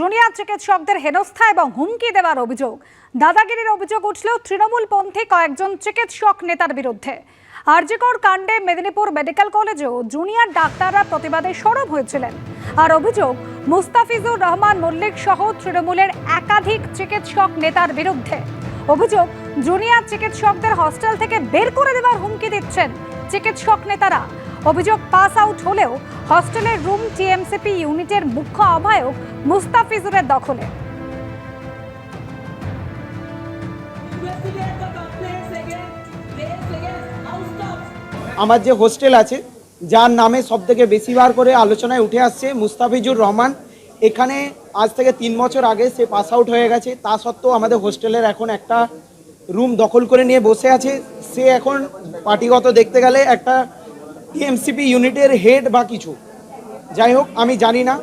Junior চিকিৎসকদের হেনস্থা এবং হুমকি দেওয়ার অভিযোগ। দাদাগিরির অভিযোগ উঠলেও তৃণমূলপন্থী কয়েকজন চিকিৎসক নেতার বিরুদ্ধে। আরজিকর কাণ্ডে মেদিনীপুর মেডিকেল কলেজেও জুনিয়র ডাক্তাররা প্রতিবাদে সরব হয়েছিলেন। আর অভিযোগ, মুস্তাফিজুর রহমান মল্লিক সহ তৃণমূলের একাধিক চিকিৎসক নেতার বিরুদ্ধে। অভিযোগ, জুনিয়র চিকিৎসকদের হস্টেল থেকে বের করে দেওয়ার হুমকি দিচ্ছেন চিকিৎসক নেতারা অভিযোগ, পাস আউট হলেও হস্টেলের রুম টিএমসিপি ইউনিটের মুখ্য আহ্বায়ক মুস্তাফিজুরের দখলে. আমার যে হোস্টেল আছে, যার নামে সব থেকে বেশিবার করে আলোচনায় উঠে আসছে মুস্তাফিজুর রহমান এখানে আজ থেকে তিন বছর আগে সে পাস আউট হয়ে গেছে। তা সত্ত্বেও আমাদের হোস্টেলের এখন একটা রুম দখল করে নিয়ে বসে আছে। সে এখন পার্টিগত দেখতে গেলে একটা টিএমসিপি ইউনিটের হেড বা কিছু। যাই হোক, আমি জানি না।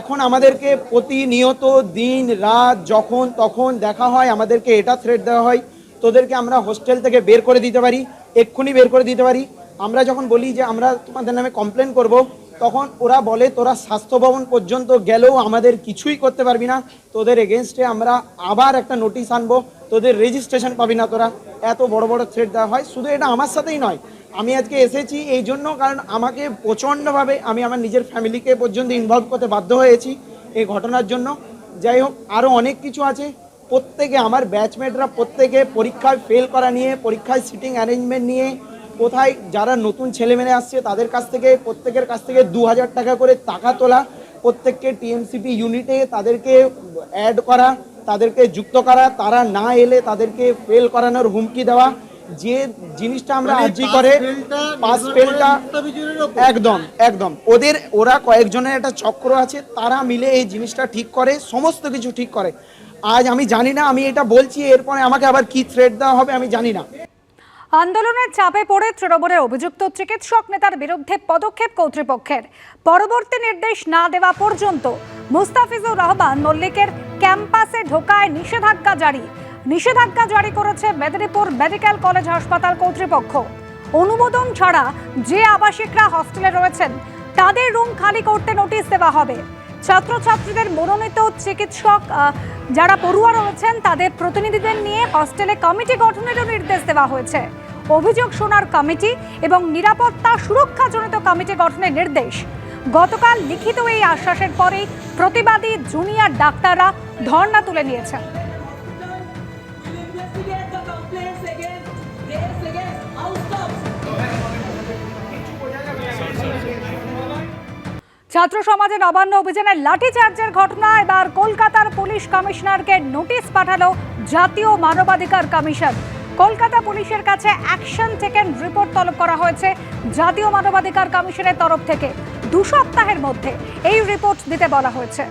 এখন আমাদেরকে প্রতিনিয়ত দিন, রাত, যখন তখন দেখা হয়, আমাদেরকে এটা থ্রেট দেওয়া হয়। তোদেরকে আমরা হোস্টেল থেকে বের করে দিতে পারি, এক্ষুনি বের করে দিতে পারি। আমরা যখন বলি যে আমরা তোমাদের নামে কমপ্লেন করব তখন ওরা বলে, তোরা স্বাস্থ্য ভবন পর্যন্ত গেলেও আমাদের কিছুই করতে পারবি না। তোদের এগেনস্টে আমরা আবার একটা নোটিশ আনব। তোদের রেজিস্ট্রেশন পাবি না তোরা। এত বড় বড় থ্রেট দেওয়া হয়। শুধু এটা আমার সাথেই নয়, আমি আজকে এসেছি এই জন্য কারণ আমাকে প্রচণ্ডভাবে আমি আমার নিজের ফ্যামিলিকে পর্যন্ত ইনভলভ করতে বাধ্য হয়েছি এই ঘটনার জন্য। যাই হোক আরও অনেক কিছু আছে। প্রত্যেকে আমার ব্যাচমেটরা প্রত্যেকে পরীক্ষায় ফেল করা নিয়ে, পরীক্ষায় সিটিং অ্যারেঞ্জমেন্ট নিয়ে কোথায় যারা নতুন ছেলেমেয়ে আসছে তাদের কাছ থেকে প্রত্যেকের কাছ থেকে দু হাজার টাকা করে টাকা তোলা প্রত্যেককে টিএমসিপি ইউনিটে তাদেরকে অ্যাড করা তাদেরকে যুক্ত করা তারা না এলে তাদেরকে ফেল করানোর হুমকি দেওয়া যে জিনিসটা আমরা আর্জি করে পাস ফেলটা একদম একদম। ওদের ওরা কয়েকজনের একটা চক্র আছে তারা মিলে এই জিনিসটা ঠিক করে সমস্ত কিছু ঠিক করে। আজ আমি জানি না আমি এটা বলছি এরপরে আমাকে আবার কি থ্রেট দেওয়া হবে আমি জানি না। আন্দোলনের চাপে পড়ে তৃণমূলের অভিযুক্ত চিকিৎসক নেতার বিরুদ্ধে পদক্ষেপ কর্তৃপক্ষের। পরবর্তী নির্দেশ না দেওয়া পর্যন্ত মুস্তাফিজুর রহমান মল্লিকের ক্যাম্পাসে ঢোকায় নিষেধাজ্ঞা জারি। নিষেধাজ্ঞা জারি করেছে মেদিনীপুর মেডিকেল কলেজ হাসপাতাল কর্তৃপক্ষ। অনুমোদন ছাড়া যে আবাসিকরা হস্টেলে রয়েছেন, তাদের রুম খালি করতে নোটিশ দেওয়া হবে। ছাত্রছাত্রীদের মনোনীত চিকিৎসক যারা পড়ুয়া রয়েছেন, তাদের প্রতিনিধিদের নিয়ে হস্টেলে কমিটি গঠনেরও নির্দেশ দেওয়া হয়েছে। অভিযোগ শোনার কমিটি এবং নিরাপত্তা সুরক্ষাজনিত কমিটি গঠনের নির্দেশ। গতকাল লিখিত এই আশ্বাসের পরেই প্রতিবাদী জুনিয়র ডাক্তাররা ধর্ণা তুলে নিয়েছেন। ছাত্র সমাজের নবান্ন অভিযানের লাঠিচার্জের ঘটনা। এবার কলকাতার পুলিশ কমিশনারকে নোটিশ পাঠালো জাতীয় মানবাধিকার কমিশন। কলকাতা পুলিশের কাছে অ্যাকশন টেকেন রিপোর্ট তলব করা হয়েছে জাতীয় মানবাধিকার কমিশনের তরফ থেকে। দু সপ্তাহের মধ্যে এই রিপোর্ট দিতে বলা হয়েছে।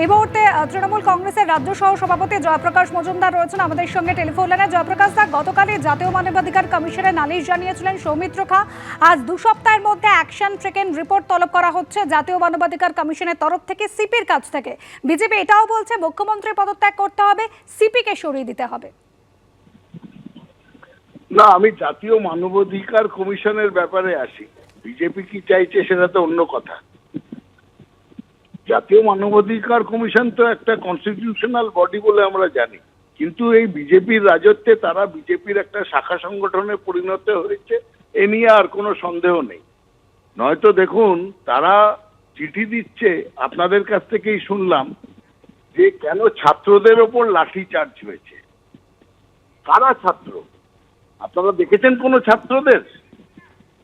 এই মুহূর্তে তৃণমূল কংগ্রেসের রাজ্য সহ সভাপতি জয়প্রকাশ মজুমদার রয়েছেন আমাদের সঙ্গে টেলিফোন লাইনে। জয়প্রকাশ দা, গতকালই জাতীয় মানবাধিকার কমিশনে নালিশ জানিয়েছিলেন সৌমিত্র খা। আজ দু সপ্তাহের মধ্যে অ্যাকশন ট্রেকেন রিপোর্ট তলব করা হচ্ছে জাতীয় মানবাধিকার কমিশনের তরফ থেকে, সিপির কাছ থেকে। বিজেপি এটাও বলছে মুখ্যমন্ত্রী পদত্যাগ করতে হবে, সিপিকে সরিয়ে দিতে হবে। না, আমি জাতীয় মানবাধিকার কমিশনের ব্যাপারে আসি। বিজেপি কি চাইছে সেটা তো অন্য কথা। জাতীয় মানবাধিকার কমিশন তো একটা কনস্টিটিউশনাল বডি বলে আমরা জানি। কিন্তু এই বিজেপির রাজত্বে তারা বিজেপির একটা শাখা সংগঠনে পরিণত হয়েছে, এ নিয়ে আর কোনো সন্দেহ নেই। নয়তো দেখুন, তারা চিঠি দিচ্ছে, আপনাদের কাছ থেকেই শুনলাম, যে কেন ছাত্রদের ওপর লাঠি চার্জ হয়েছে। কারা ছাত্র? আপনারা দেখেছেন কোনো ছাত্রদের?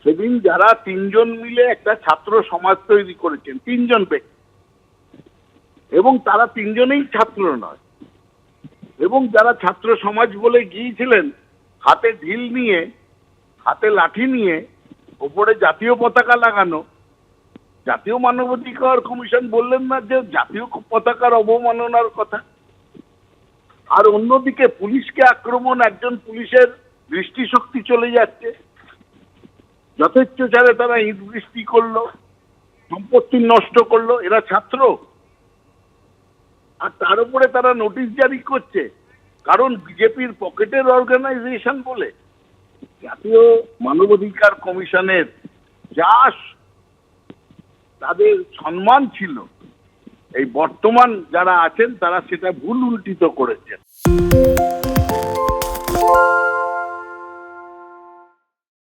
সেদিন যারা তিনজন মিলে একটা ছাত্র সমাজ তৈরি করেছেন, তিনজন ব্যক্তি। এবং তারা তিনজনেই ছাত্র নয়। এবং যারা ছাত্র সমাজ বলে গিয়েছিলেন, হাতে ঢিল নিয়ে, হাতে লাঠি নিয়ে, ওপরে জাতীয় পতাকা লাগানো, জাতীয় মানবাধিকার কমিশন বললেন না যে জাতীয় পতাকার অবমাননার কথা। আর অন্যদিকে পুলিশকে আক্রমণ, একজন পুলিশের দৃষ্টিশক্তি চলে যাচ্ছে। যথেচ্ছাচারে তারা ইট বৃষ্টি করল, সম্পত্তি নষ্ট করল। এরা ছাত্র? আর তার উপরে তারা নোটিশ জারি করছে। কারণ বিজেপির পকেটের অর্গানাইজেশন বলে জাতীয় মানবাধিকার কমিশনের যা তাদের সম্মান ছিল। এই বর্তমান যারা আছেন তারা সেটা ভুল উল্টিত করেছেন।